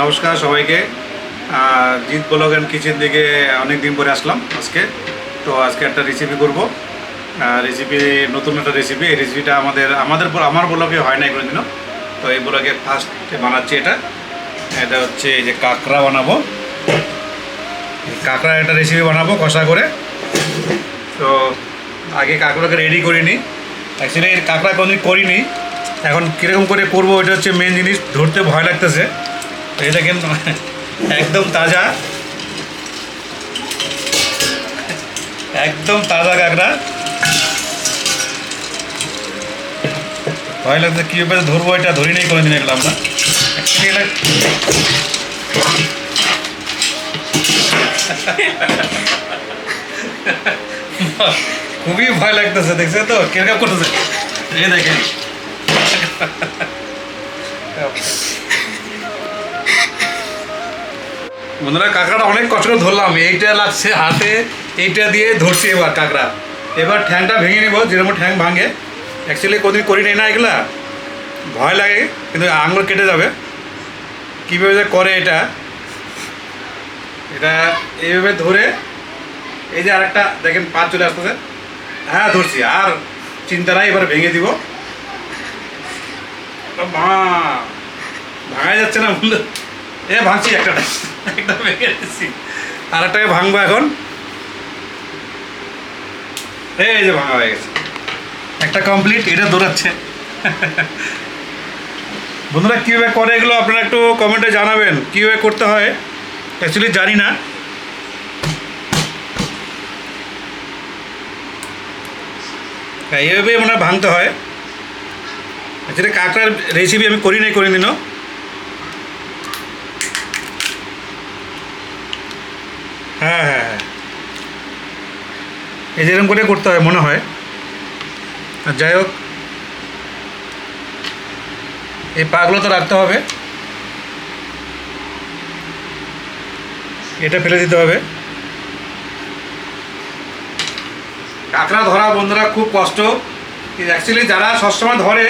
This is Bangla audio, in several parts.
নমস্কার সবাইকে। জিৎ ব্লগ অ্যান্ড কিচেন থেকে অনেক দিন পরে আসলাম আজকে। তো আজকে একটা রেসিপি করব। রেসিপি নতুন একটা রেসিপি এই রেসিপিটা আমাদের আমাদের আমার ব্লগে হয় না কোনোদিনও। তো এই ব্লগে ফার্স্ট বানাচ্ছি এটা। এটা হচ্ছে এই যে কাঁকড়া বানাবো। কাঁকড়া একটা রেসিপি বানাবো কষা করে। তো আগে কাঁকড়াকে রেডি করে নিই। অ্যাকচুয়ালি কাঁকড়া কোনোদিন করিনি। এখন কীরকম করে করব, এটা হচ্ছে মেন জিনিস। ধরতে ভয় লাগতেছে। এটা কিন্তু একদম তাজা একদম তাজা কাঁকড়া ভয় লাগছে কীভাবে ধরবো এটা ধরি নেই কোনোদিন এগুলো আমরা Actually এটা খুবই ভয় লাগতেছে দেখছে তো কীরকম করতেছে এই দেখেন বন্ধুরা, কাঁকড়াটা অনেক কষ্ট করে ধরলাম। এইটা লাগছে হাতে, এইটা দিয়ে ধরছি এবার কাঁকড়া। এবার ঠ্যাংটা ভেঙে নেব, যেরকম ঠ্যাং ভাঙে। অ্যাকচুয়ালি কোনোদিন করি নাই না এগুলা। ভয় লাগে, কিন্তু আঙুল কেটে যাবে। কীভাবে যে করে এটা? এটা এইভাবে ধরে, এই যে আরেকটা, দেখেন, পা চলে আসতেছে। হ্যাঁ ধরছি। আর চিন্তা নাই এবার ভেঙে দিব। মা ভাঙা যাচ্ছে না বলল এ ভাঙছি একটা। একটা ভেঙে আর একটাকে ভাঙবো এখন। এই যে ভাঙা হয়ে গেছে। একটা কমপ্লিট এটা দৌড়াচ্ছে। বন্ধুরা, কীভাবে করে এগুলো আপনারা একটু কমেন্টে জানাবেন। কীভাবে করতে হয় অ্যাকচুয়ালি জানি না। হ্যাঁ এইভাবেই মনে ভাঙতে হয়। অ্যাকচুয়ালি কাঁকড়ার রেসিপি আমি করি নাই করে দিনও হ্যাঁ হ্যাঁ হ্যাঁ। এই যেরকম করে করতে হয়, মনে হয়। আর যাই হোক, এই পাগুলো তো রাখতে হবে। এটা ফেলে দিতে হবে। কাঁকড়া ধরা বন্ধুরা খুব কষ্ট। অ্যাকচুয়ালি যারা সবসময় ধরে,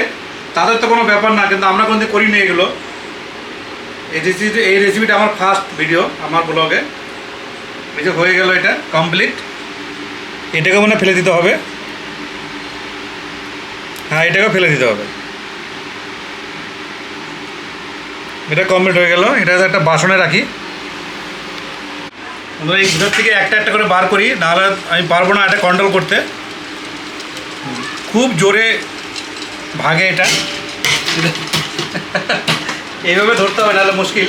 তাদের তো কোনো ব্যাপার না, কিন্তু আমরা কোনোদিন করিনি এগুলো। এই রেসিপি এই রেসিপিটা আমার ফার্স্ট ভিডিও আমার ব্লগে এই যে হয়ে গেল এটা কমপ্লিট এটাকে মনে ফেলে দিতে হবে। হ্যাঁ এটাকেও ফেলে দিতে হবে। এটা কমপ্লিট হয়ে গেল। এটা একটা বাসনে রাখি। আমরা এই ভিতর থেকে একটা একটা করে বার করি, নাহলে আমি পারব না এটা কন্ট্রোল করতে। খুব জোরে ভাগে এটা। এইভাবে ধরতে হবে, নাহলে মুশকিল।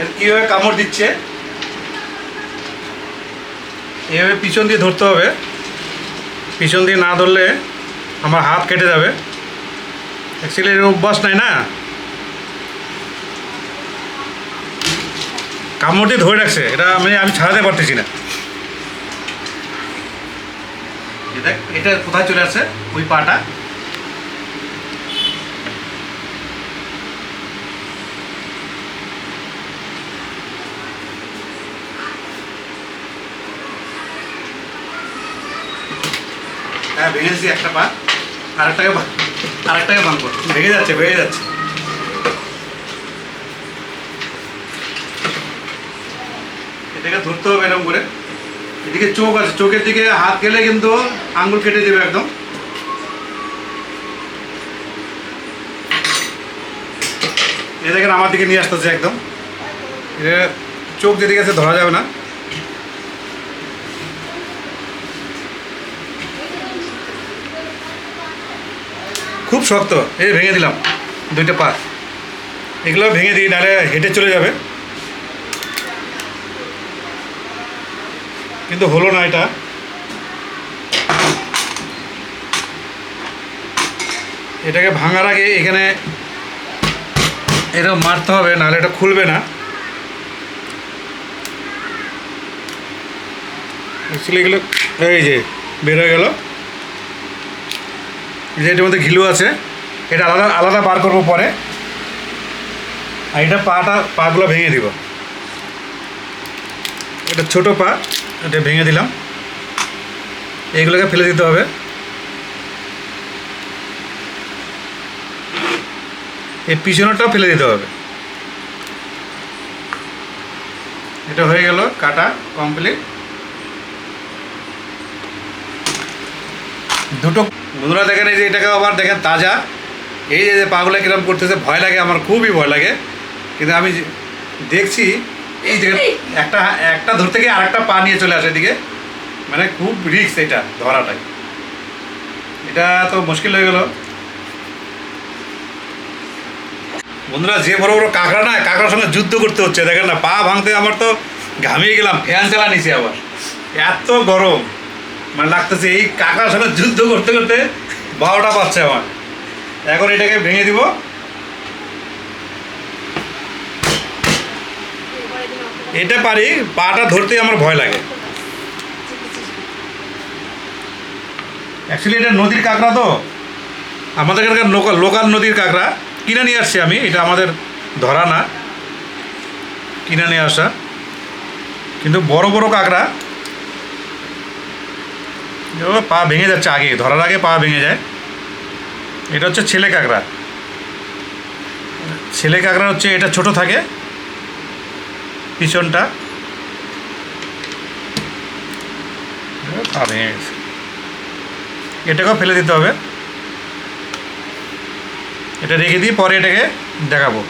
এর কীভাবে কামড় দিচ্ছে? এইভাবে পিছন দিয়ে ধরতে হবে। পিছন দিয়ে না ধরলে আমার হাত কেটে যাবে। অ্যাকচুয়ালি এর অভ্যাস নাই না? কামড় দিয়ে ধরে রাখছে। এটা আমি আমি ছাড়াতে পারতেছি না। এটা এটা কোথায় চলে আসছে? ওই পাটা? হ্যাঁ ভেঙে দিচ্ছি একটা পা। আরেকটাকে আরেকটাকে ভাঙবো। ভেঙে যাচ্ছে ভেঙে যাচ্ছে। এটাকে ধরতে হবে এরকম করে। এদিকে চোখ আছে, চোখের দিকে হাত গেলে কিন্তু আঙ্গুল কেটে দেবে একদম। এ দেখেন আমার দিকে নিয়ে আসতেছে একদম। চোখ যেদিকে আছে ধরা যাবে না। শক্ত। এই ভেঙে দিলাম। দুইটা পা। এগুলো ভেঙে দিই, নাহলে হেঁটে চলে যাবে। কিন্তু হলো না এটা। এটাকে ভাঙার আগে এখানে এটা মারতে হবে, নাহলে এটা খুলবে না। অ্যাকচুয়ালি এগুলো এই যে বের হয়ে গেল। যে এটার মধ্যে ঘিলু আছে। এটা আলাদা আলাদা বার করব পরে। আর এটা পাটা, পাগুলো ভেঙে দিব। এটা ছোটো পা, এটা ভেঙে দিলাম। এইগুলোকে ফেলে দিতে হবে। এই পিছনেরটাও ফেলে দিতে হবে। এটা হয়ে গেল, কাটা কমপ্লিট দুটো বন্ধুরা দেখেন এই যে এটাকে আবার দেখেন তাজা। এই যে পাগুলো কিরম করতেছে ভয় লাগে আমার খুবই ভয় লাগে। কিন্তু আমি দেখছি এই যে একটা একটা ধরতে গিয়ে আরেকটা পা নিয়ে চলে আসে এদিকে। মানে খুব রিস্ক এটা ধরাটাই। এটা তো মুশকিল হয়ে গেল। বন্ধুরা যে বড় বড় কাঁকড়া না কাঁকড়ার সঙ্গে যুদ্ধ করতে হচ্ছে। দেখেন না পা ভাঙতে আমার তো ঘামিয়ে গেলাম ফ্যান চালা নিছি আবার। এত গরম। মানে লাগতেছে এই কাঁকড়ার সঙ্গে যুদ্ধ করতে করতে বারোটা পাচ্ছে আমার। এখন এটাকে ভেঙে দিব। এটা পারি, পাটা ধরতে আমার ভয় লাগে। অ্যাকচুয়ালি এটা নদীর কাঁকড়া তো। আমাদের এখানকার লোকাল লোকাল নদীর কাঁকড়া। কিনে নিয়ে আসছি আমি, এটা আমাদের ধরা না। কিনে নিয়ে আসা। কিন্তু বড় বড় কাঁকড়া। পা ভেঙে যাচ্ছে আগে, ধরার আগে পা ভেঙে যায়। এটা হচ্ছে ছেলে কাঁকড়া। ছেলে কাঁকড়া হচ্ছে, এটা ছোট থাকে, পিছনটা। পা ভেঙে গেছে। এটাকেও ফেলে দিতে হবে। এটা রেখে দিয়ে পরে এটাকে দেখাবো।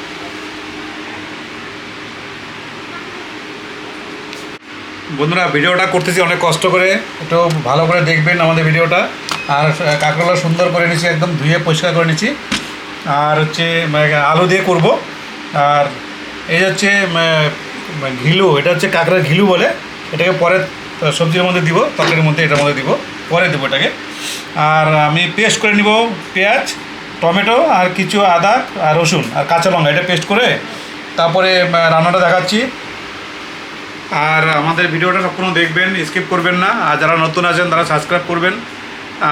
বন্ধুরা, ভিডিওটা করতেছি, অনেক কষ্ট করে। একটু ভালো করে দেখবেন আমাদের ভিডিওটা। আর কাঁকড়ালা সুন্দর করে নিচ্ছি একদম ধুয়ে পরিষ্কার করে নিচ্ছি আর হচ্ছে আলু দিয়ে করব। আর এই হচ্ছে ঘিলু, এটা হচ্ছে কাঁকড়ার ঘিলু বলে। এটাকে পরে সবজির মধ্যে দিব, তরকারির মধ্যে, এটার মধ্যে দিব। পরে দেবো এটাকে। আর আমি পেস্ট করে নিব পেঁয়াজ, টমেটো, আর কিছু আদা আর রসুন, আর কাঁচা লঙ্কা। এটা পেস্ট করে তারপরে রান্নাটা দেখাচ্ছি। আর আমাদের ভিডিওটা সম্পূর্ণ দেখবেন স্কিপ করবেন না। আর যারা নতুন আছেন, তারা সাবস্ক্রাইব করবেন।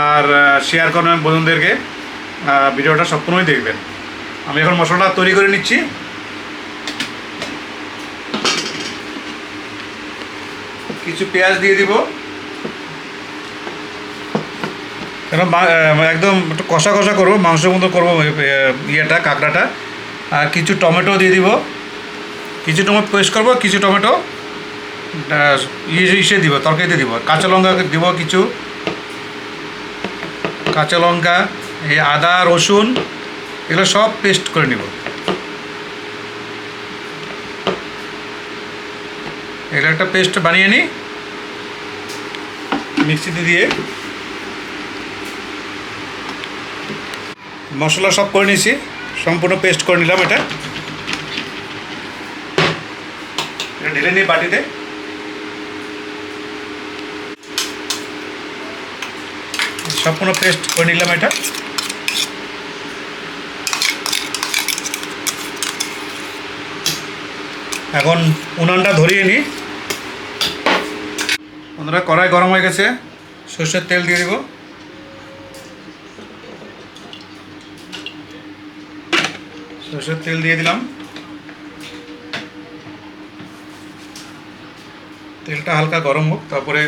আর শেয়ার করবেন বন্ধুদেরকে। ভিডিওটা সম্পূর্ণই দেখবেন। আমি এখন মশলাটা তৈরি করে নিচ্ছি। কিছু পেঁয়াজ দিয়ে দিব। কেন একদম একটু কষা কষা করব, মাংসের মতো করব ইয়েটা, কাঁকড়াটা। আর কিছু টমেটো দিয়ে দিব। কিছু টমেটো পেস্ট করব, কিছু টমেটো। ইসে দিব, তরকারিতে দিব। কাঁচা লঙ্কা দিব কিছু। কাঁচা লঙ্কা, এই আদা, রসুন, এগুলো সব পেস্ট করে নিব। এগুলো একটা পেস্ট বানিয়ে নিই। মিক্সিতে দিয়ে। মশলা সব করে নিয়েছি। সম্পূর্ণ পেস্ট করে নিলাম এটা। এটা ঢেলে নিই বাটিতে। সম্পূর্ণ পেস্ট করে নিলাম এটা। এখন উনানটা ধরিয়ে নিই। বন্ধুরা কড়াই গরম হয়ে গেছে। সর্ষের তেল দিয়ে দিব। সর্ষের তেল দিয়ে দিলাম। তেলটা হালকা গরম হোক তারপরে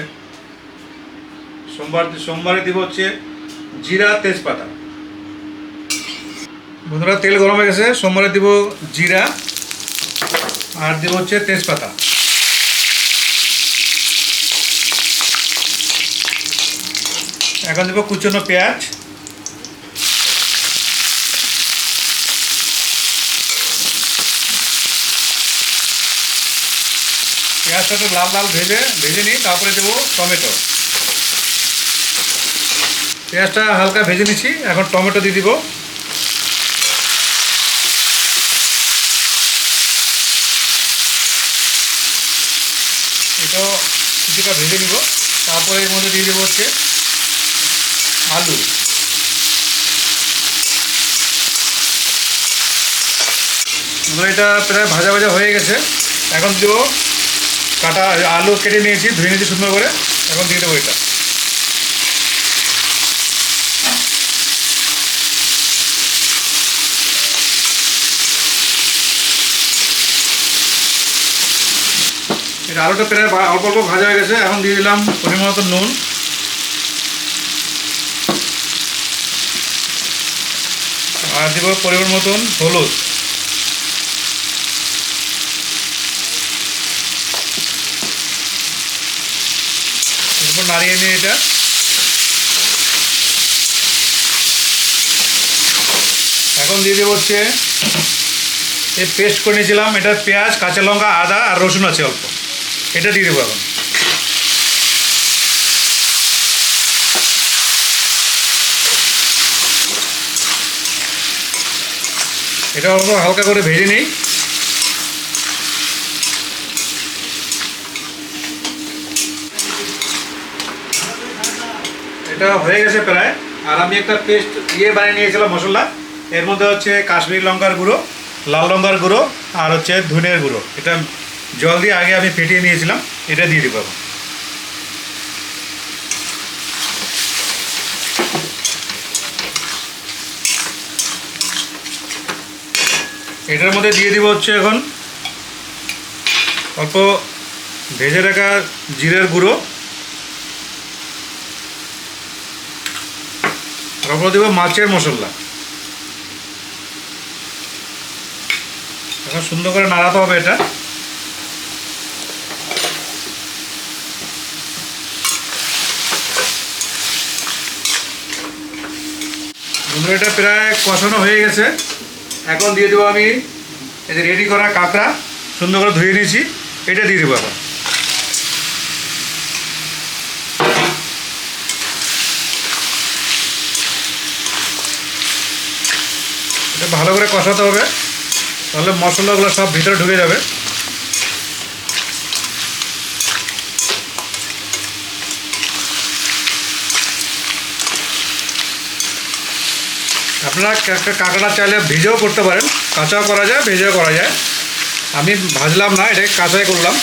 সোমবার সোমবারে দিব হচ্ছে জিরা তেজপাতা। বন্ধুরা, তেল গরম হয়ে গেছে সোমবারে দিব জিরা আর দিব হচ্ছে তেজপাতা। এখন দেবো কুচনো পেঁয়াজ। পেঁয়াজটা একটু লাল লাল ভেজে ভেজে নিই তারপরে দেবো টমেটো। পেঁয়াজটা হালকা ভেজে নিচ্ছি। এখন টমেটো দিয়ে দিব। এটাও কিছুটা ভেজে নিব। তারপরে এর মধ্যে দিয়ে দেবো হচ্ছে আলু। এটা প্রায় ভাজা ভাজা হয়ে গেছে। এখন দেবো কাটা আলু কেটে নিয়েছি, ধুয়ে নিয়েছি সুন্দর করে। এখন দিয়ে দেবো এটা। এটা আলুটা প্রায় অল্প অল্প ভাজা হয়ে গেছে। এখন দিয়ে দিলাম পরিমাণ মতো নুন। আর দিব পরিমাণ মতন হলুদ। এরপর নাড়িয়ে নিয়ে এটা। এখন দিয়ে দেবো হচ্ছে, এই পেস্ট করে নিয়েছিলাম। এটা পেঁয়াজ, কাঁচা লঙ্কা, আদা আর রসুন আছে অল্প। এটা দিয়ে দেবো এখন। এটা অল্প হালকা করে ভেজে নিই। এটা হয়ে গেছে প্রায়। আর আমি একটা পেস্ট ইয়ে বানিয়ে নিয়েছিলাম মশলা। এর মধ্যে হচ্ছে কাশ্মীরি লঙ্কার গুঁড়ো, লাল লঙ্কার গুঁড়ো, আর হচ্ছে ধুনের গুঁড়ো। এটা জল দিয়ে আগে আমি ফেটিয়ে নিয়েছিলাম, এটা দিয়ে দিব এখন। এটার মধ্যে দিয়ে দিব হচ্ছে এখন অল্প ভেজে রাখা জিরের গুঁড়ো। তারপর দেবো মাছের মশলা। এখন সুন্দর করে নাড়াতে হবে এটা। এটা প্রায় কষানো হয়ে গেছে। এখন দিয়ে দেবো আমি এই যে রেডি করা কাঁকড়া। সুন্দর করে ধুয়ে নিয়েছি। এটা দিয়ে দেবো এখন এটা ভালো করে কষাতে হবে। তাহলে মশলাগুলো সব ভিতরে ঢুকে যাবে। আপনারা কাঁকড়া চাইলে ভেজেও করতে পারেন, কাঁচাও করা যায়, ভেজেও করা যায়। আমি ভাজলাম না, এটাকে কাঁচাই করলাম।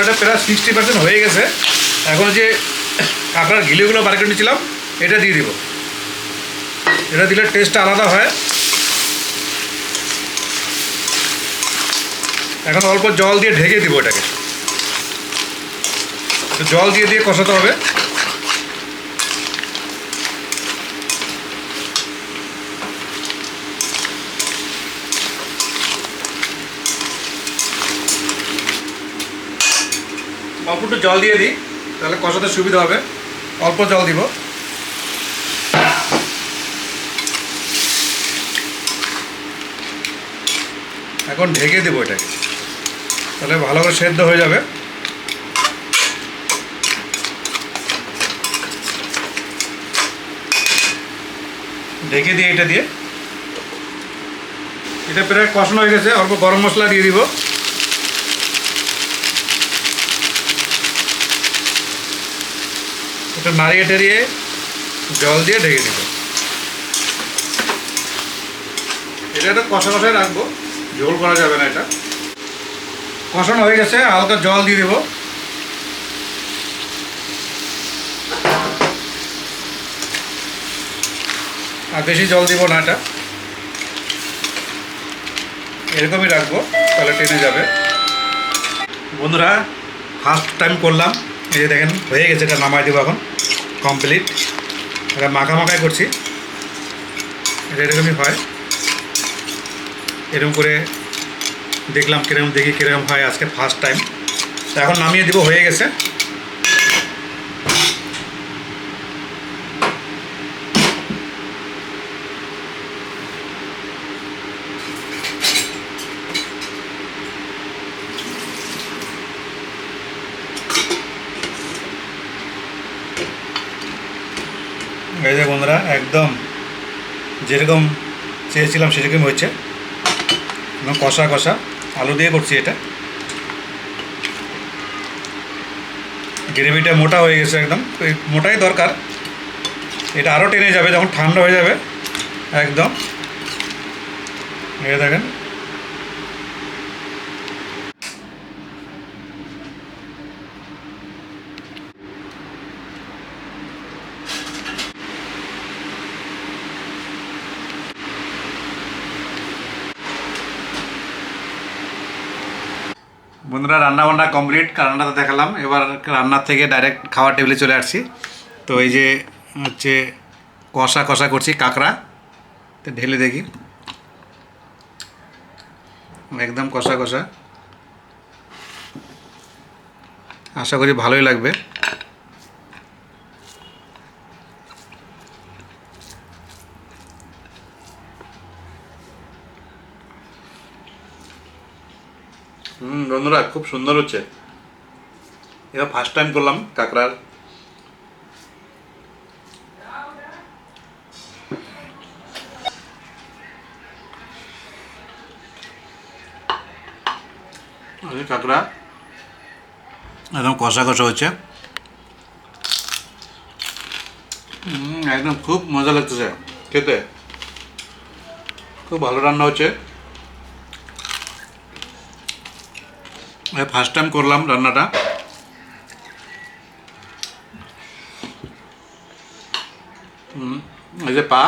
এটা প্রায় সিক্সটি পার্সেন্ট হয়ে গেছে। এখন যে কাঁকড়ার গিলিগুলো বার করে নিয়েছিলাম, এটা দিয়ে দিব। এটা দিলে টেস্টটা আলাদা হয়। এখন অল্প জল দিয়ে ঢেকে দিব এটাকে। জল দিয়ে দিয়ে কষাতে হবে। অল্প একটু জল দিয়ে দিই, তাহলে কষাতে সুবিধা হবে। অল্প জল দিব। এখন ঢেকে দেবো এটাকে। তাহলে ভালো করে সেদ্ধ হয়ে যাবে। ঢেকে দিয়ে এটা দিয়ে। এটা প্রায় কষানো হয়ে গেছে, অল্প গরম মশলা দিয়ে দিব। এটা নাড়িয়ে টাড়িয়ে জল দিয়ে ঢেকে দিব। এটা একটা কষা কষায় রাখব ঝোল করা যাবে না এটা। কষানো হয়ে গেছে, হালকা জল দিয়ে দেবো। আর বেশি জল দিব না এটা। এরকমই রাখব, তাহলে টেনে যাবে। বন্ধুরা ফার্স্ট টাইম করলাম। এই যে দেখেন, হয়ে গেছে, এটা নামাই দেবো এখন কমপ্লিট এটা মাখা মাখাই করছি। এটা এরকমই হয়। এরকম করে দেখলাম কীরকম, দেখি কীরকম হয় আজকে ফার্স্ট টাইম তো এখন নামিয়ে দিব, হয়ে গেছে। বন্ধুরা একদম যেরকম চেয়েছিলাম সেরকম হচ্ছে এবং কষা কষা আলু দিয়ে করছি এটা। গ্রেভিটা মোটা হয়ে গেছে একদম। মোটাই দরকার। এটা আরও টেনে যাবে, যখন ঠান্ডা হয়ে যাবে। একদম। এই দেখেন। বন্ধুরা রান্না বান্না কমপ্লিট রান্নাটা দেখালাম। এবার রান্নার থেকে ডাইরেক্ট খাওয়ার টেবিলে চলে আসছি। তো এই যে, হচ্ছে কষা কষা করছি কাঁকড়া। তো ঢেলে দেখি। একদম কষা কষা। আশা করি ভালোই লাগবে। বন্ধুরা, খুব সুন্দর হচ্ছে। এটা ফার্স্ট টাইম করলাম কাঁকড়ার। কাঁকড়া, একদম কষা কষা হচ্ছে। একদম খুব মজা লাগতেছে খেতে। খুব ভালো রান্না হচ্ছে। ফার্স্ট টাইম করলাম রান্নাটা। এই যে পা।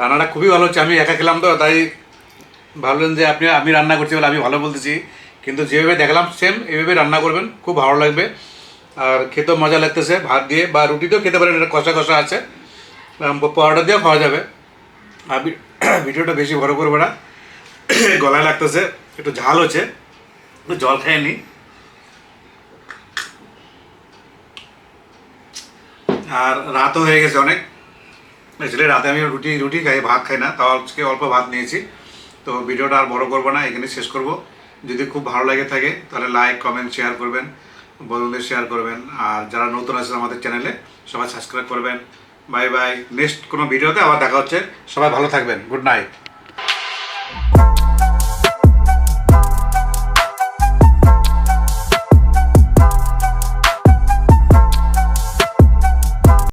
রান্নাটা খুবই ভালো হচ্ছে, আমি একা খেলাম তো, তাই ভাবলেন যে আপনি, আমি রান্না করছি বলে আমি ভালো বলতেছি। কিন্তু যেভাবে দেখলাম সেম এইভাবে রান্না করবেন, খুব ভালো লাগবে। আর খেতেও মজা লাগতেছে, ভাত দিয়ে বা রুটিতেও খেতে পারেন, এটা কষা কষা আছে। পরোটা দিয়েও খাওয়া যাবে। আর ভিডিওটা বেশি বড় করব না। গলায় লাগতেছে, একটু ঝাল হচ্ছে, একটু জল খেয়ে নিই। আর রাতও হয়ে গেছে অনেক। অ্যাকচুয়ালি রাতে আমি রুটি রুটি খাই, ভাত খাই না, তাও আজকে অল্প ভাত নিয়েছি। তো ভিডিওটা আর বড় করব না এখানে শেষ করব। যদি খুব ভালো লাগে থাকে, তাহলে লাইক কমেন্ট শেয়ার করবেন। বন্ধুদের শেয়ার করবেন। আর যারা নতুন আছেন আমাদের চ্যানেলে সবাই সাবস্ক্রাইব করবেন। বাই বাই নেক্সট কোনো ভিডিওতে আবার দেখা হচ্ছে। সবাই ভালো থাকবেন। Good night